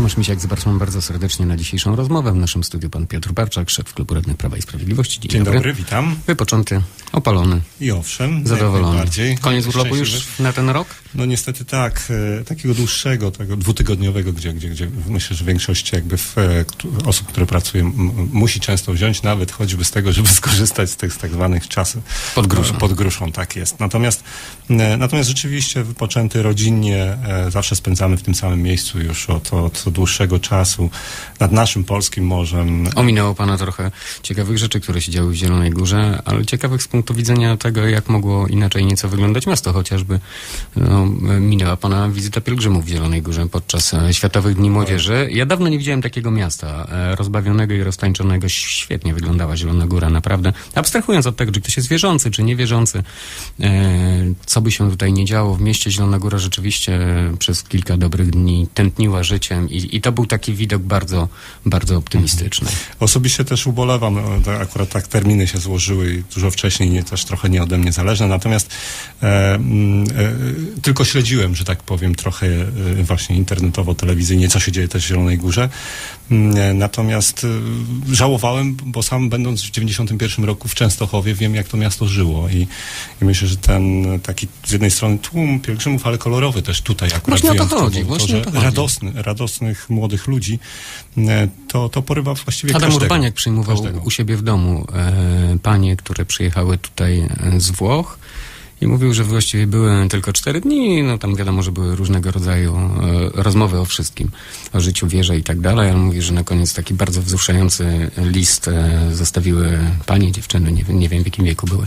Tomasz Misiak, zapraszam bardzo serdecznie na dzisiejszą rozmowę. W naszym studiu pan Piotr Barczak, szef Klubu Radnych Prawa i Sprawiedliwości. Dzień, Dzień dobry, witam. Wypoczęty, opalony, I owszem, zadowolony. Koniec urlopu już na ten rok? No niestety tak, e, takiego dłuższego, tego dwutygodniowego, gdzie, gdzie, gdzie myślę, że większość jakby w, e, osób, które pracuje, musi często wziąć nawet choćby z tego, żeby skorzystać z tych z tak zwanych czasów. Pod gruszą. Pod gruszą, tak jest. Natomiast, e, natomiast rzeczywiście wypoczęty rodzinnie, zawsze spędzamy w tym samym miejscu już od, od dłuższego czasu nad naszym polskim morzem. Ominęło pana trochę ciekawych rzeczy, które się działy w Zielonej Górze, ale ciekawych z punktu widzenia tego, jak mogło inaczej nieco wyglądać miasto, chociażby no, minęła pana wizyta pielgrzymów w Zielonej Górze podczas e, Światowych Dni Młodzieży. Ja dawno nie widziałem takiego miasta, e, rozbawionego i roztańczonego. Świetnie wyglądała Zielona Góra, naprawdę. Abstrahując od tego, czy ktoś jest wierzący, czy niewierzący, e, co by się tutaj nie działo w mieście, Zielona Góra rzeczywiście przez kilka dobrych dni tętniła życiem i, i to był taki widok bardzo, bardzo optymistyczny. Osobiście też ubolewam, no, to akurat tak terminy się złożyły i dużo wcześniej, nie, też trochę nie ode mnie zależne, natomiast e, mm, e, tylko śledziłem, że tak powiem, trochę e, właśnie internetowo, telewizyjnie, co się dzieje też w Zielonej Górze. Mm, e, Natomiast e, żałowałem, bo sam będąc w 91 roku w Częstochowie wiem, jak to miasto żyło i, i myślę, że ten taki z jednej strony tłum pielgrzymów, ale kolorowy też tutaj akurat Właśnie o to chodzi, właśnie że o to chodzi. radosny, radosnych młodych ludzi, e, to, to porywa właściwie Adam każdego. Urbaniak przyjmował Każdego. u siebie w domu e, panie, które przyjechały tutaj e, z Włoch i mówił, że właściwie były tylko cztery dni, no tam wiadomo, że były różnego rodzaju e, rozmowy o wszystkim, o życiu, wierze i tak dalej, ale mówi, że na koniec taki bardzo wzruszający list e, zostawiły panie, dziewczyny, nie, wiem- nie wiem w jakim wieku były,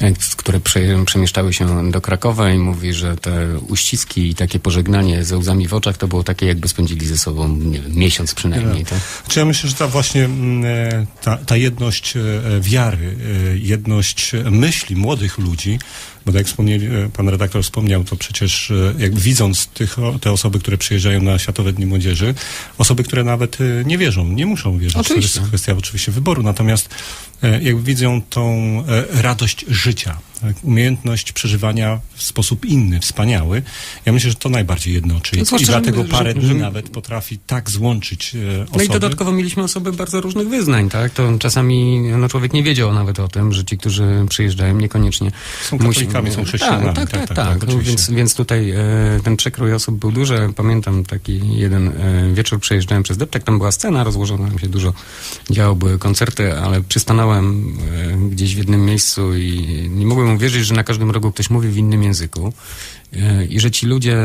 e, które prze, przemieszczały się do Krakowa i mówi, że te uściski i takie pożegnanie ze łzami w oczach to było takie, jakby spędzili ze sobą, nie wiem, miesiąc przynajmniej. Tak? Czy ja myślę, że ta właśnie mm, e, ta, ta jedność e, wiary, e, jedność myśli młodych ludzi, bo tak jak wspomnieli, pan redaktor wspomniał, to przecież e, jakby widząc tych, te osoby, które przyjeżdżają na Światowe Dni Młodzieży, osoby, które nawet e, nie wierzą, nie muszą wierzyć, Oczywiście. to jest kwestia oczywiście wyboru, natomiast e, jakby widzą tą e, radość życia, tak? umiejętność przeżywania w sposób inny, wspaniały. Ja myślę, że to najbardziej jednoczy Zwłaszcza, i że- dlatego że- parę że- dni nawet potrafi tak złączyć e, osoby. No i dodatkowo mieliśmy osoby bardzo różnych wyznań, tak? To czasami no, człowiek nie wiedział nawet o tym, że ci, którzy przyjeżdżają, niekoniecznie Są katolikami, są chrześcijanami. Tak, tak, tak. Tak, tak, tak, No, więc, więc tutaj e, ten przekrój osób był duży. Pamiętam taki jeden e, wieczór przejeżdżałem przez Deptak, tam była scena rozłożona, tam się dużo działo, były koncerty, ale przystanąłem e, gdzieś w jednym miejscu i nie mogłem uwierzyć, że na każdym rogu ktoś mówi w innym języku. E, I że ci ludzie,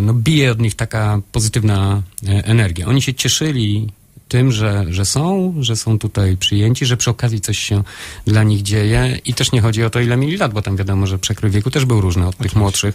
no bije od nich taka pozytywna e, energia. Oni się cieszyli tym, że, że są, że są tutaj przyjęci, że przy okazji coś się dla nich dzieje i też nie chodzi o to, ile mieli lat, bo tam wiadomo, że przekrój wieku też był różny od tych młodszych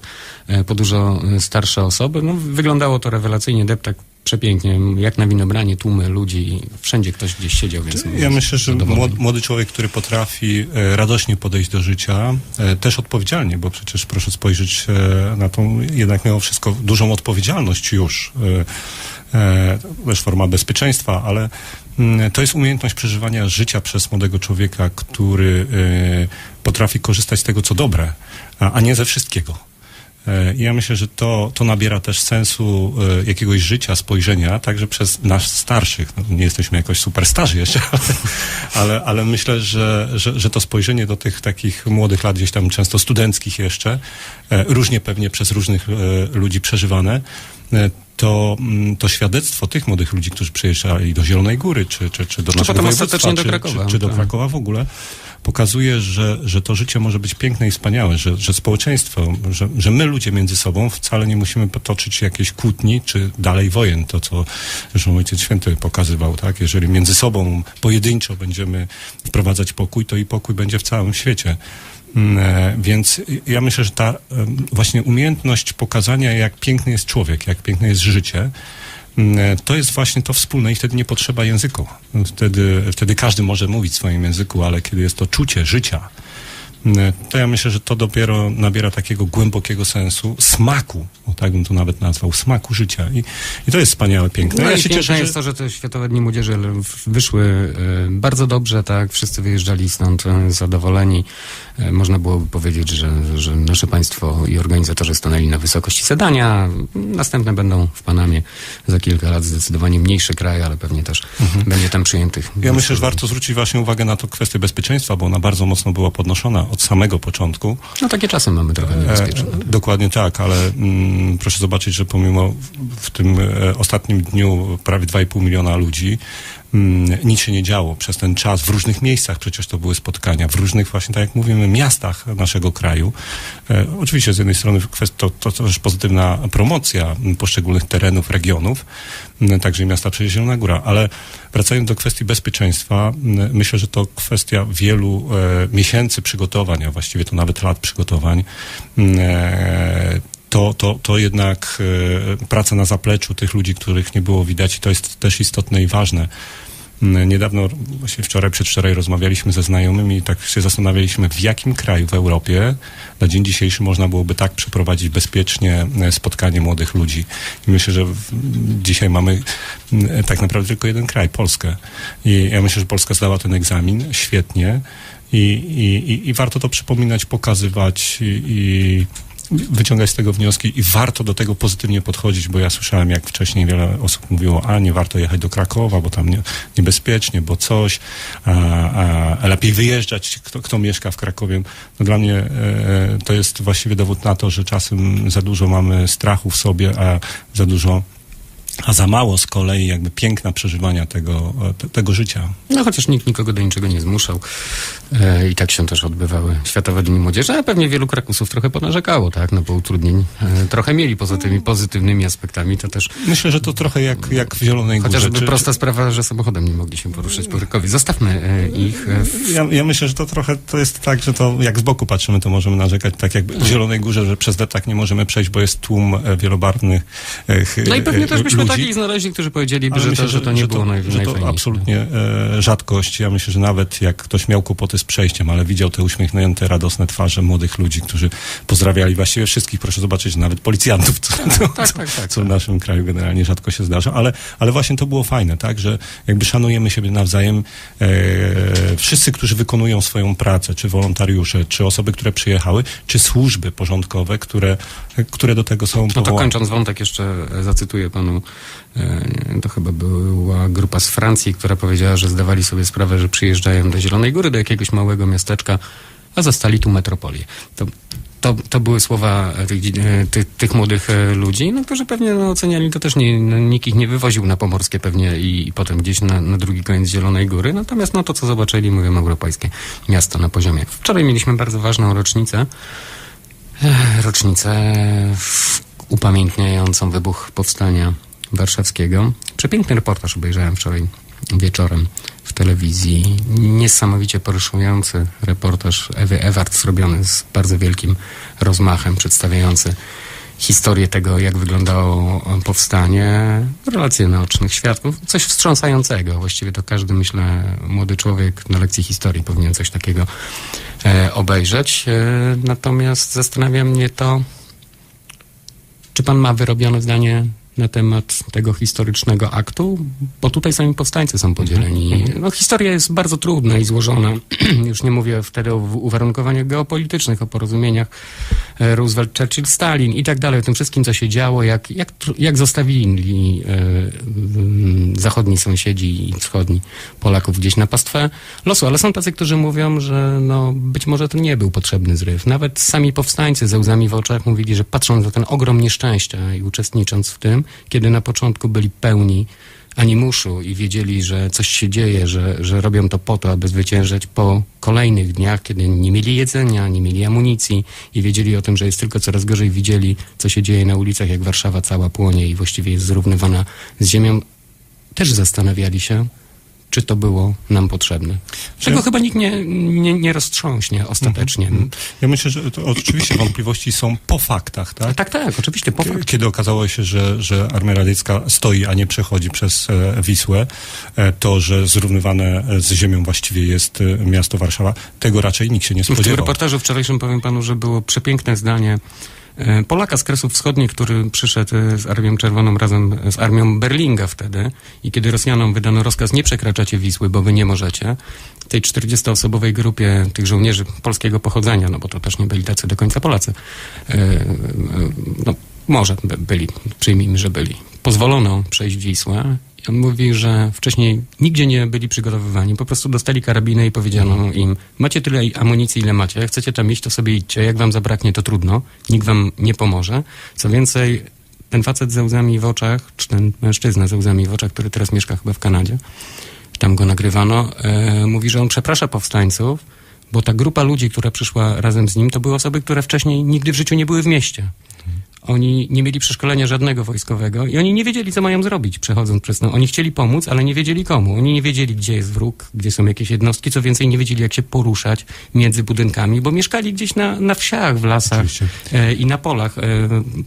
po dużo starsze osoby. No, wyglądało to rewelacyjnie, deptak przepięknie, jak na winobranie, tłumy ludzi, wszędzie ktoś gdzieś siedział, więc... Ja myślę, że młody, człowiek, który potrafi e, radośnie podejść do życia, e, też odpowiedzialnie, bo przecież proszę spojrzeć e, na tą jednak mimo wszystko dużą odpowiedzialność już. Też forma bezpieczeństwa, ale mm, to jest umiejętność przeżywania życia przez młodego człowieka, który potrafi korzystać z tego, co dobre, a nie ze wszystkiego. E, ja myślę, że to, to nabiera też sensu e, jakiegoś życia, spojrzenia, także przez nas starszych. No, nie jesteśmy jakoś super starzy jeszcze, ale, ale, myślę, że, że, że to spojrzenie do tych takich młodych lat, gdzieś tam często studenckich jeszcze, e, różnie pewnie przez różnych ludzi przeżywane, to, mm, to świadectwo tych młodych ludzi, którzy przyjeżdżali do Zielonej Góry, czy, czy, czy do Czy naszego ostatecznie do Krakowa, czy, czy do tak. Krakowa w ogóle, pokazuje, że, że to życie może być piękne i wspaniałe, że, że społeczeństwo, że, że my ludzie między sobą wcale nie musimy potoczyć jakiejś kłótni, czy dalej wojen, to co zresztą Ojciec Święty pokazywał, tak? Jeżeli między sobą pojedynczo będziemy wprowadzać pokój, to i pokój będzie w całym świecie. Mm, e, Więc ja myślę, że ta em, właśnie umiejętność pokazania, jak piękny jest człowiek, jak piękne jest życie, mm, to jest właśnie to wspólne i wtedy nie potrzeba języku. Wtedy, wtedy każdy może mówić w swoim języku, ale kiedy jest to czucie życia, to ja myślę, że to dopiero nabiera takiego głębokiego sensu, smaku, o tak bym to nawet nazwał, smaku życia. I, i to jest wspaniałe, piękne. No ja i się cieszę, jest że... to, że te Światowe Dni Młodzieży wyszły e, bardzo dobrze, tak, wszyscy wyjeżdżali stąd e, zadowoleni. E, Można byłoby powiedzieć, że, że nasze państwo i organizatorzy stanęli na wysokości zadania. Następne będą w Panamie za kilka lat zdecydowanie mniejszy kraj, ale pewnie też będzie tam przyjętych. Mhm. Ja myślę, że warto zwrócić właśnie uwagę na to kwestię bezpieczeństwa, bo ona bardzo mocno była podnoszona od samego początku. No takie czasy mamy trochę niebezpieczne. E, dokładnie tak, ale mm, proszę zobaczyć, że pomimo w, w tym e, ostatnim dniu prawie 2,5 miliona ludzi, nic się nie działo przez ten czas. W różnych miejscach przecież to były spotkania, w różnych właśnie, tak jak mówimy, miastach naszego kraju. E, oczywiście z jednej strony to, to też pozytywna promocja poszczególnych terenów, regionów, m, także i miasta przecież Zielona Góra, ale wracając do kwestii bezpieczeństwa, m, myślę, że to kwestia wielu e, miesięcy przygotowań, a właściwie to nawet lat przygotowań. E, to, to, to jednak e, praca na zapleczu tych ludzi, których nie było widać i to jest też istotne i ważne. Niedawno, właśnie wczoraj, przedwczoraj rozmawialiśmy ze znajomymi i tak się zastanawialiśmy, w jakim kraju w Europie na dzień dzisiejszy można byłoby tak przeprowadzić bezpiecznie e, spotkanie młodych ludzi. I myślę, że dzisiaj mamy m, tak naprawdę tylko jeden kraj, Polskę. I ja myślę, że Polska zdała ten egzamin świetnie i, i, i warto to przypominać, pokazywać i, i wyciągać z tego wnioski i warto do tego pozytywnie podchodzić, bo ja słyszałem, jak wcześniej wiele osób mówiło, a nie warto jechać do Krakowa, bo tam nie, niebezpiecznie, bo coś, a, a, a lepiej wyjeżdżać, kto, kto mieszka w Krakowie. No dla mnie e, to jest właściwie dowód na to, że czasem za dużo mamy strachu w sobie, a za dużo a za mało z kolei jakby piękna przeżywania tego, te, tego życia. No chociaż nikt nikogo do niczego nie zmuszał. E, I tak się też odbywały Światowe Dni Młodzieży, a pewnie wielu Krakusów trochę ponarzekało, tak, no bo utrudnień e, trochę mieli poza tymi pozytywnymi aspektami, to też Myślę, że to trochę jak, jak w Zielonej Górze. chociażby Czy- prosta sprawa, że samochodem nie mogli się poruszać po Krakowie. Zostawmy e, ich e, w Ja, ja myślę, że to trochę to jest tak, że to jak z boku patrzymy, to możemy narzekać, tak jak w Zielonej Górze, że przez deptak nie możemy przejść, bo jest tłum e, wielobarwnych e, No i pewnie też byśmy ludzi. takich znaleźli, którzy powiedzieliby, że, myślę, to, że to nie było naj, że to absolutnie e, rzadkość. Ja myślę, że nawet jak ktoś miał kłopoty z przejściem, ale widział te uśmiechnięte, radosne twarze młodych ludzi, którzy pozdrawiali właściwie wszystkich, proszę zobaczyć, nawet policjantów, co, co, tak, tak, tak, co w naszym kraju generalnie rzadko się zdarza, ale, ale właśnie to było fajne, tak, że jakby szanujemy siebie nawzajem. E, wszyscy, którzy wykonują swoją pracę, czy wolontariusze, czy osoby, które przyjechały, czy służby porządkowe, które, które do tego są No to powołane. kończąc wątek jeszcze zacytuję panu, to chyba była grupa z Francji, która powiedziała, że zdawali sobie sprawę, że przyjeżdżają do Zielonej Góry, do jakiegoś małego miasteczka, a zastali tu metropolię. To, to, to były słowa e, tych, e, tych, tych młodych e, ludzi, no, którzy pewnie no, oceniali to też, nie, no, nikt ich nie wywoził na Pomorskie pewnie i, i potem gdzieś na, na drugi koniec Zielonej Góry, natomiast no to, co zobaczyli, mówią, europejskie miasto na poziomie. Wczoraj mieliśmy bardzo ważną rocznicę, rocznicę upamiętniającą wybuch powstania warszawskiego. Przepiękny reportaż obejrzałem wczoraj wieczorem w telewizji. Niesamowicie poruszający reportaż Ewy Ewart zrobiony z bardzo wielkim rozmachem, przedstawiający historię tego, jak wyglądało powstanie, relacje naocznych świadków, coś wstrząsającego. Właściwie to każdy, myślę, młody człowiek na lekcji historii powinien coś takiego e, obejrzeć. E, natomiast zastanawia mnie to, czy pan ma wyrobione zdanie na temat tego historycznego aktu? Bo tutaj sami powstańcy są podzieleni. No, historia jest bardzo trudna i złożona. Już nie mówię wtedy o uwarunkowaniach geopolitycznych, o porozumieniach e, Roosevelt, Churchill, Stalin i tak dalej, o tym wszystkim, co się działo, jak, jak, jak zostawili e, mm, zachodni sąsiedzi i wschodni Polaków gdzieś na pastwę losu. Ale są tacy, którzy mówią, że no, być może to nie był potrzebny zryw. Nawet sami powstańcy ze łzami w oczach mówili, że patrząc na ten ogrom nieszczęścia i uczestnicząc w tym, kiedy na początku byli pełni animuszu i wiedzieli, że coś się dzieje, że, że robią to po to, aby zwyciężać po kolejnych dniach, kiedy nie mieli jedzenia, nie mieli amunicji i wiedzieli o tym, że jest tylko coraz gorzej, widzieli, co się dzieje na ulicach, jak Warszawa cała płonie i właściwie jest zrównywana z ziemią, też zastanawiali się, czy to było nam potrzebne. Czego Ja- chyba nikt nie, nie, nie roztrząśnie ostatecznie. Mhm. Ja myślę, że to oczywiście wątpliwości są po faktach, tak? Tak, tak, oczywiście. Po fakcie. Kiedy okazało się, że, że Armia Radziecka stoi, a nie przechodzi przez e, Wisłę, e, to, że zrównywane z ziemią właściwie jest e, miasto Warszawa, tego raczej nikt się nie W tym spodziewał. reportażu wczorajszym powiem panu, że było przepiękne zdanie Polaka z Kresów Wschodnich, który przyszedł e, z Armią Czerwoną razem z Armią Berlinga wtedy i kiedy Rosjanom wydano rozkaz nie przekraczacie Wisły, bo wy nie możecie, tej 40-osobowej grupie tych żołnierzy polskiego pochodzenia, no bo to też nie byli tacy do końca Polacy, e, e, no może by, byli, przyjmijmy, że byli. Pozwolono przejść Wisłę i on mówi, że wcześniej nigdzie nie byli przygotowywani. Po prostu dostali karabiny i powiedziano im, macie tyle amunicji, ile macie, chcecie tam iść, to sobie idźcie. Jak wam zabraknie, to trudno. Nikt wam nie pomoże. Co więcej, ten facet ze łzami w oczach, czy ten mężczyzna ze łzami w oczach, który teraz mieszka chyba w Kanadzie, tam go nagrywano, e, mówi, że on przeprasza powstańców, bo ta grupa ludzi, która przyszła razem z nim, to były osoby, które wcześniej nigdy w życiu nie były w mieście. Oni nie mieli przeszkolenia żadnego wojskowego i oni nie wiedzieli, co mają zrobić, przechodząc przez to. Oni chcieli pomóc, ale nie wiedzieli komu. Oni nie wiedzieli, gdzie jest wróg, gdzie są jakieś jednostki, co więcej, nie wiedzieli, jak się poruszać między budynkami, bo mieszkali gdzieś na, na wsiach, w lasach e, i na polach. E,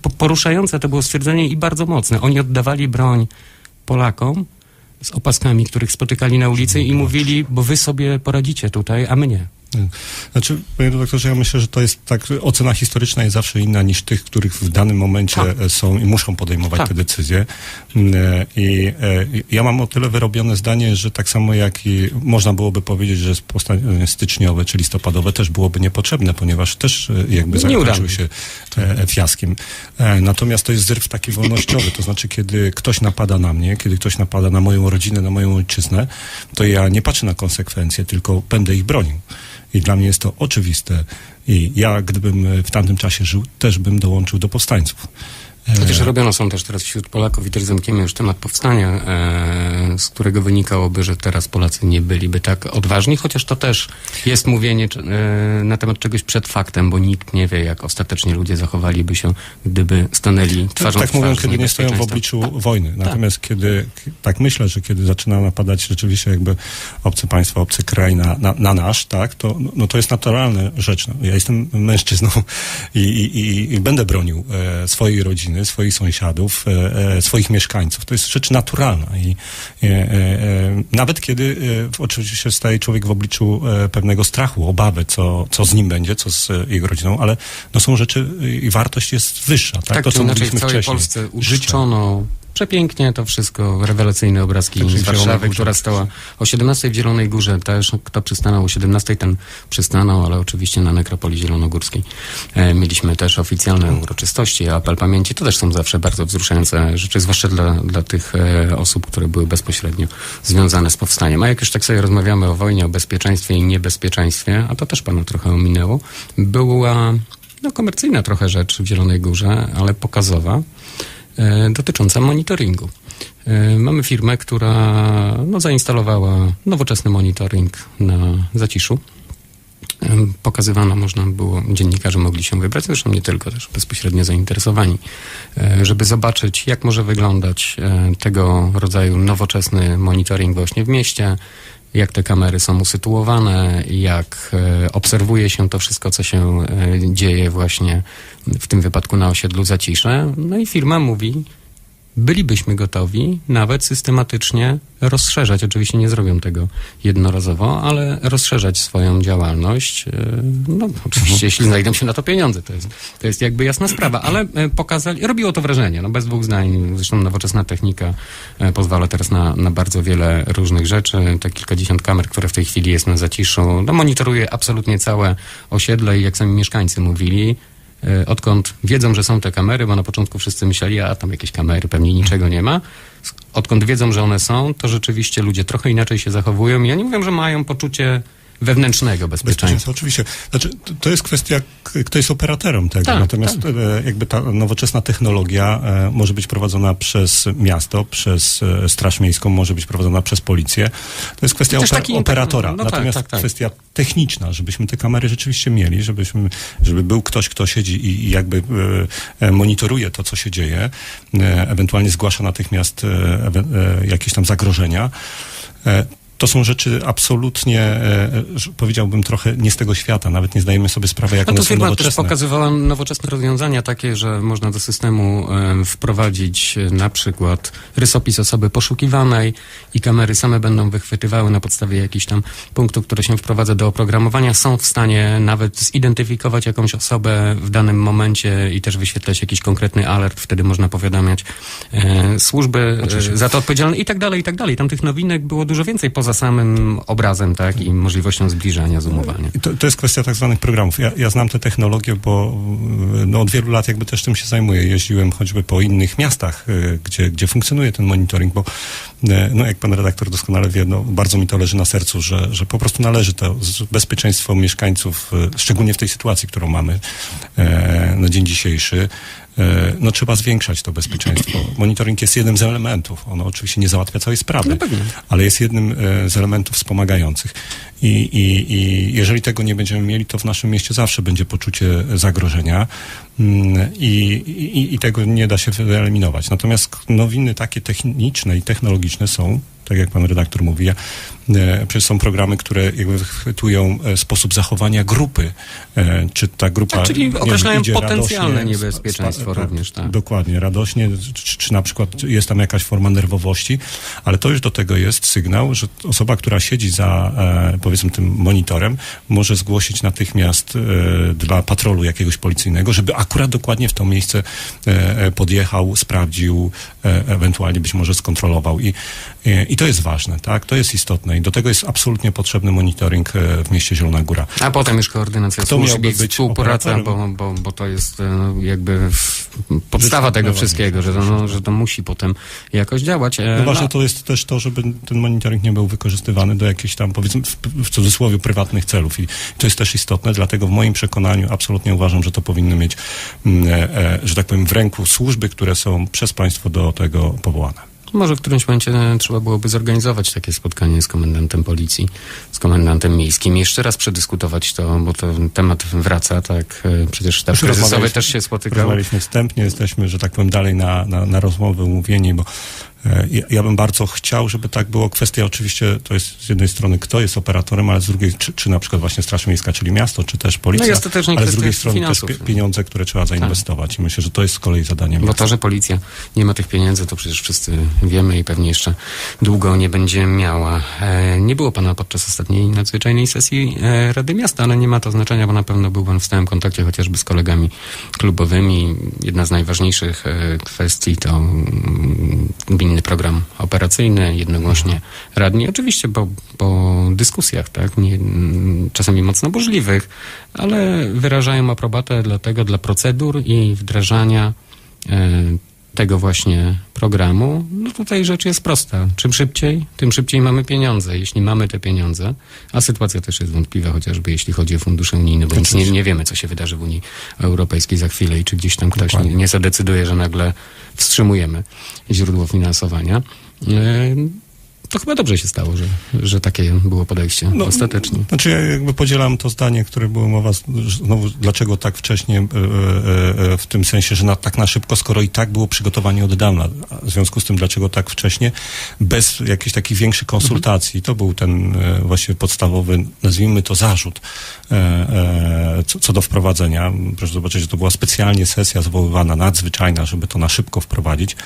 po, poruszające to było stwierdzenie i bardzo mocne. Oni oddawali broń Polakom z opaskami, których spotykali na ulicy i mówili, bo wy sobie poradzicie tutaj, a my nie. Znaczy, panie doktorze, ja myślę, że to jest tak, ocena historyczna jest zawsze inna niż tych, których w danym momencie Tak. e, są i muszą podejmować Tak. te decyzje. Mm, e, I e, ja mam o tyle wyrobione zdanie, że tak samo jak i można byłoby powiedzieć, że styczniowe czy listopadowe też byłoby niepotrzebne, ponieważ też jakby Nieudane. zakończyły się fiaskiem. Natomiast to jest zryw taki wolnościowy, to znaczy kiedy ktoś napada na mnie, kiedy ktoś napada na moją rodzinę, na moją ojczyznę, to ja nie patrzę na konsekwencje, tylko będę ich bronił. I dla mnie jest to oczywiste. I ja, gdybym w tamtym czasie żył, też bym dołączył do powstańców. E, Chociaż robiono są też teraz wśród Polaków i też zamkniemy już temat powstania, e, z którego wynikałoby, że teraz Polacy nie byliby tak odważni, chociaż to też jest mówienie e, na temat czegoś przed faktem, bo nikt nie wie, jak ostatecznie ludzie zachowaliby się, gdyby stanęli twarzą tak w mówią, twarz z kiedy nie stoją w obliczu wojny. Natomiast kiedy, k- tak myślę, że kiedy zaczyna napadać rzeczywiście jakby obce państwo, obcy kraj na, na, na nasz, tak, to, no, no to jest naturalna rzecz. No, ja jestem mężczyzną i, i, i, i będę bronił e, swojej rodziny, swoich sąsiadów, e, e, swoich mieszkańców. To jest rzecz naturalna i e, nawet kiedy oczywiście staje człowiek w obliczu pewnego strachu, obawy, co, co z nim będzie, co z jego rodziną, ale no są rzeczy i wartość jest wyższa. Tak, Tak, to co inaczej w mówiliśmy całej wcześniej. Polsce uczczono przepięknie to wszystko, rewelacyjne obrazki Także z Warszawy, która stała o 17 w Zielonej Górze też. Kto przystanął o 17, ten przystanął, ale oczywiście na nekropolii zielonogórskiej. E, mieliśmy też oficjalne uroczystości, apel pamięci. To też są zawsze bardzo wzruszające rzeczy, zwłaszcza dla, dla tych e, osób, które były bezpośrednio związane z powstaniem. A jak już tak sobie rozmawiamy o wojnie, o bezpieczeństwie i niebezpieczeństwie, a to też panu trochę ominęło, była no, komercyjna trochę rzecz w Zielonej Górze, ale pokazowa dotycząca monitoringu. E, Mamy firmę, która no, zainstalowała nowoczesny monitoring na Zaciszu. E, Pokazywano, można było, dziennikarze mogli się wybrać, zresztą nie tylko, też bezpośrednio zainteresowani, e, żeby zobaczyć, jak może wyglądać e, tego rodzaju nowoczesny monitoring właśnie w mieście, jak te kamery są usytuowane, jak e, obserwuje się to wszystko, co się e, dzieje właśnie w tym wypadku na osiedlu Zacisze. No i firma mówi, bylibyśmy gotowi nawet systematycznie rozszerzać, oczywiście nie zrobią tego jednorazowo, ale rozszerzać swoją działalność, e, no oczywiście jeśli znajdą się na to pieniądze, to jest, to jest jakby jasna sprawa, ale e, pokazali, robiło to wrażenie, no bez dwóch zdań, zresztą nowoczesna technika e, pozwala teraz na, na bardzo wiele różnych rzeczy, te kilkadziesiąt kamer, które w tej chwili jest na zaciszu, no monitoruje absolutnie całe osiedle i jak sami mieszkańcy mówili, odkąd wiedzą, że są te kamery, bo na początku wszyscy myśleli, a tam jakieś kamery, pewnie niczego nie ma. Odkąd wiedzą, że one są, to rzeczywiście ludzie trochę inaczej się zachowują. Ja nie mówię, że mają poczucie wewnętrznego bezpieczeństwa. Oczywiście. Znaczy, to- jest kwestia, kto jest operatorem tego. Tak, Natomiast e, jakby ta nowoczesna technologia e, może być prowadzona przez miasto, przez e, Straż Miejską, może być prowadzona przez policję. To jest kwestia oper- operatora. no tak, Natomiast tak, tak. kwestia techniczna, żebyśmy te kamery rzeczywiście mieli, żebyśmy, żeby był ktoś, kto siedzi i, i jakby e, monitoruje to, co się dzieje, e, ewentualnie zgłasza natychmiast e, jakieś tam zagrożenia. To są rzeczy absolutnie, e, powiedziałbym, trochę nie z tego świata. Nawet nie zdajemy sobie sprawy, jak No one to są firma też nowoczesne. pokazywała nowoczesne rozwiązania takie, że można do systemu e, wprowadzić e, na przykład rysopis osoby poszukiwanej i kamery same będą wychwytywały na podstawie jakichś tam punktów, które się wprowadza do oprogramowania. Są w stanie nawet zidentyfikować jakąś osobę w danym momencie i też wyświetlać jakiś konkretny alert. Wtedy można powiadamiać służby Oczywiście. za to odpowiedzialne i tak dalej, i tak dalej. Tam tych nowinek było dużo więcej poza samym obrazem, tak, i możliwością zbliżania, zoomowania. To, to jest kwestia tak zwanych programów. Ja, ja znam te technologie, bo y, no, od wielu lat jakby też tym się zajmuję. Jeździłem choćby po innych miastach, y, gdzie, gdzie funkcjonuje ten monitoring, bo y, no, jak pan redaktor doskonale wie, no, bardzo mi to leży na sercu, że, że po prostu należy to bezpieczeństwo mieszkańców, szczególnie w tej sytuacji, którą mamy na dzień dzisiejszy, no trzeba zwiększać to bezpieczeństwo. Monitoring jest jednym z elementów. Ono oczywiście nie załatwia całej sprawy No ale jest jednym e, z elementów wspomagających. I, i, I jeżeli tego nie będziemy mieli, to w naszym mieście zawsze będzie poczucie zagrożenia mm, i, i, i tego nie da się wyeliminować. Natomiast nowiny takie techniczne i technologiczne są, tak jak pan redaktor mówi, ja, e, przecież są programy, które jakby wychwytują e, sposób zachowania grupy. E, czy ta grupa... Tak, czyli nie wiem, określają idzie potencjalne radośnie, niebezpieczeństwo spa- również, tak. Dokładnie, radośnie, czy, czy na przykład jest tam jakaś forma nerwowości, ale to już do tego jest sygnał, że osoba, która siedzi za, e, powiedzmy, tym monitorem, może zgłosić natychmiast e, dla patrolu jakiegoś policyjnego, żeby akurat dokładnie w to miejsce e, e, podjechał, sprawdził, e, ewentualnie być może skontrolował. I, e, I to jest ważne, tak? To jest istotne i do tego jest absolutnie potrzebny monitoring e, w mieście Zielona Góra. A potem już koordynacja Kto służb i współpraca, bo, bo, bo to jest e, no, jakby podstawa tego wszystkiego, że to, no, że to musi potem jakoś działać. E, No ważne to jest też to, żeby ten monitoring nie był wykorzystywany do jakichś tam, powiedzmy, w, cudzysłowie, prywatnych celów. I to jest też istotne, dlatego w moim przekonaniu absolutnie uważam, że to powinny mieć, mm, że tak powiem, w ręku służby, które są przez państwo do tego powołane. Może w którymś momencie e, trzeba byłoby zorganizować takie spotkanie z komendantem policji, z komendantem miejskim. Jeszcze raz przedyskutować to, bo to temat wraca, tak? e, Przecież sztab kryzysowy też się spotykał. Rozmawialiśmy wstępnie, jesteśmy, że tak powiem, dalej na, na, na rozmowę umówieni, bo ja, ja bym bardzo chciał, żeby tak było. Kwestia oczywiście to jest z jednej strony, kto jest operatorem, ale z drugiej, czy, czy na przykład właśnie Straż Miejska, czyli miasto, czy też policja, No i ostatecznie ale z drugiej strony finansów. też pie- pieniądze, które trzeba zainwestować. I myślę, że to jest z kolei zadanie Bo miasta. to, że policja nie ma tych pieniędzy, to przecież wszyscy wiemy i pewnie jeszcze długo nie będzie miała. E, nie było pana podczas ostatniej nadzwyczajnej sesji e, Rady Miasta, ale nie ma to znaczenia, bo na pewno był pan w stałym kontakcie chociażby z kolegami klubowymi. Jedna z najważniejszych e, kwestii to mm, gminny program operacyjny, jednogłośnie radni. Oczywiście po, po dyskusjach, tak, nie, czasami mocno burzliwych, ale wyrażają aprobatę dla tego, dla procedur i wdrażania e, tego właśnie programu, no tutaj rzecz jest prosta. Czym szybciej, tym szybciej mamy pieniądze. Jeśli mamy te pieniądze, a sytuacja też jest wątpliwa, chociażby jeśli chodzi o fundusze unijne, bo nic nie, nie wiemy, co się wydarzy w Unii Europejskiej za chwilę i czy gdzieś tam ktoś nie, nie zadecyduje, że nagle wstrzymujemy źródło finansowania. To chyba dobrze się stało, że, że takie było podejście No, ostatecznie. Znaczy ja jakby podzielam to zdanie, które było mowa, znowu dlaczego tak wcześnie, e, e, e, w tym sensie, że na, tak na szybko, skoro i tak było przygotowanie od dawna. W związku z tym, dlaczego tak wcześnie, bez jakichś takich większych konsultacji. To był ten właśnie podstawowy, nazwijmy to zarzut, co, co do wprowadzenia. Proszę zobaczyć, że to była specjalnie sesja zwoływana, nadzwyczajna, żeby to na szybko wprowadzić.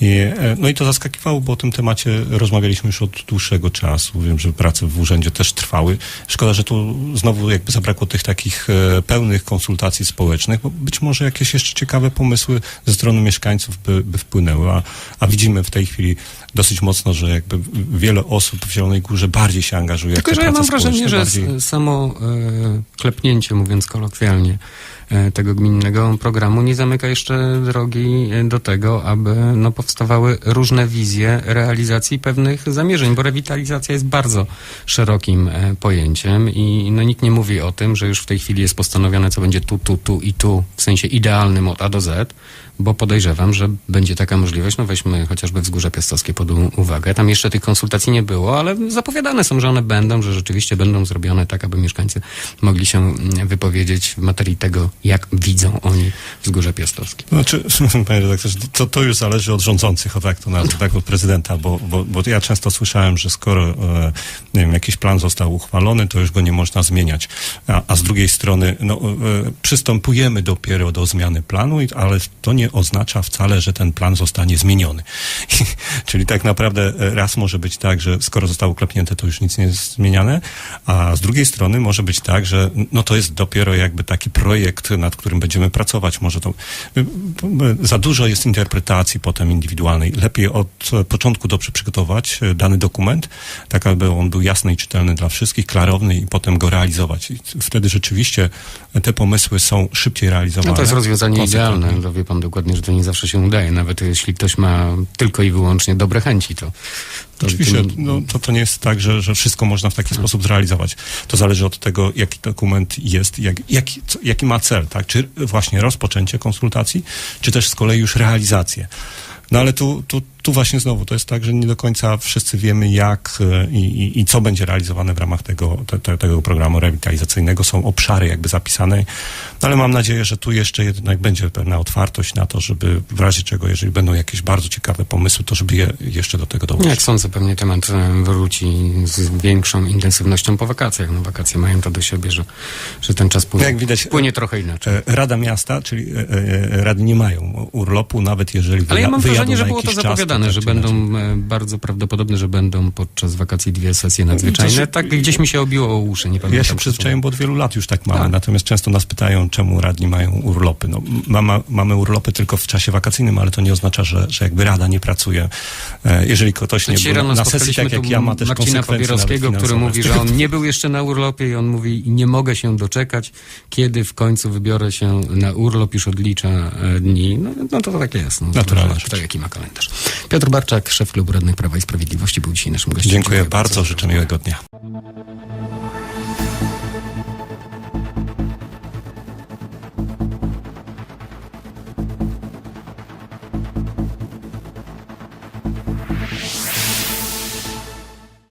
I, e, no i to zaskakiwało, bo o tym temacie rozmawialiśmy już od dłuższego czasu. Wiem, że prace w urzędzie też trwały. Szkoda, że tu znowu jakby zabrakło tych takich e, pełnych konsultacji społecznych, bo być może jakieś jeszcze ciekawe pomysły ze strony mieszkańców by, by wpłynęły, a, a widzimy w tej chwili dosyć mocno, że jakby wiele osób w Zielonej Górze bardziej się angażuje Tylko, że ja mam wrażenie, że bardziej... samo e, klepnięcie, mówiąc kolokwialnie, e, tego gminnego programu nie zamyka jeszcze drogi e, do tego, aby no, powstawały różne wizje realizacji pewnych zamierzeń, bo rewitalizacja jest bardzo szerokim e, pojęciem i no, nikt nie mówi o tym, że już w tej chwili jest postanowione, co będzie tu, tu, tu i tu, w sensie idealnym od A do Z, bo podejrzewam, że będzie taka możliwość. No weźmy chociażby Wzgórze Piastowskie pod u- uwagę. Tam jeszcze tych konsultacji nie było, ale zapowiadane są, że one będą, że rzeczywiście będą zrobione tak, aby mieszkańcy mogli się mm, wypowiedzieć w materii tego, jak widzą oni Wzgórze Piastowskie. Znaczy, panie redaktorze, to, to już zależy od rządzących, o tak to nazwę, tak, od prezydenta, bo, bo, bo ja często słyszałem, że skoro e, nie wiem, jakiś plan został uchwalony, to już go nie można zmieniać. A, a z drugiej strony, no, e, przystępujemy dopiero do zmiany planu, ale to nie oznacza wcale, że ten plan zostanie zmieniony. Czyli tak naprawdę e, raz może być tak, że skoro zostało klepnięte, to już nic nie jest zmieniane, a z drugiej strony może być tak, że no to jest dopiero jakby taki projekt, nad którym będziemy pracować. Może to y, za dużo jest interpretacji potem indywidualnej. Lepiej od początku dobrze przygotować e, dany dokument, tak aby on był jasny i czytelny dla wszystkich, klarowny i potem go realizować. I wtedy rzeczywiście te pomysły są szybciej realizowane. No to jest rozwiązanie idealne, to wie pan dokładnie, że to nie zawsze się udaje. Nawet jeśli ktoś ma tylko i wyłącznie dobre chęci, to... to Oczywiście, to- no, to, to nie jest tak, że, że wszystko można w taki sposób zrealizować. To zależy od tego, jaki dokument jest, jak, jaki, co, jaki ma cel, tak? Czy właśnie rozpoczęcie konsultacji, czy też z kolei już realizację. No ale tu, tu, tu właśnie znowu to jest tak, że nie do końca wszyscy wiemy, jak e, i, i, i co będzie realizowane w ramach tego, te, te, tego programu rewitalizacyjnego. Są obszary jakby zapisane, ale mam nadzieję, że tu jeszcze jednak będzie pewna otwartość na to, żeby w razie czego, jeżeli będą jakieś bardzo ciekawe pomysły, to żeby je jeszcze do tego dołożyć. Jak sądzę, pewnie temat e, wróci z większą intensywnością po wakacjach. No wakacje mają to do siebie, że, że ten czas płynie, Jak widać, płynie trochę inaczej. E, Rada Miasta, czyli e, e, rady nie mają urlopu, nawet jeżeli Ale ja mam wrażenie, że było to jakiś czas, zapowiadane, tak że będą e, bardzo prawdopodobne, że będą podczas wakacji dwie sesje nadzwyczajne. Znaczy- Tak gdzieś mi się obiło o uszy, nie pamiętam. Ja się przyzwyczaiłem, bo od wielu lat już tak mamy. Tak. Natomiast często nas pytają, czemu radni mają urlopy. No, mama, mamy urlopy tylko w czasie wakacyjnym, ale to nie oznacza, że, że jakby rada nie pracuje. E, jeżeli ktoś nie Dzisiaj był rano na sesji, tak jak ja, ma też Marcina Papierowskiego, który mówi, że on nie był jeszcze na urlopie i on mówi, nie mogę się doczekać, kiedy w końcu wybiorę się na urlop, już odlicza e, dni. No, no to tak jest. No, Naturalna rzecz. Kto jaki ma kalendarz. Piotr Barczak, szef Klubu Radnych Prawa i Sprawiedliwości, był dzisiaj naszym gościem. Dziękuję, Dziękuję bardzo, bardzo, życzę miłego dnia.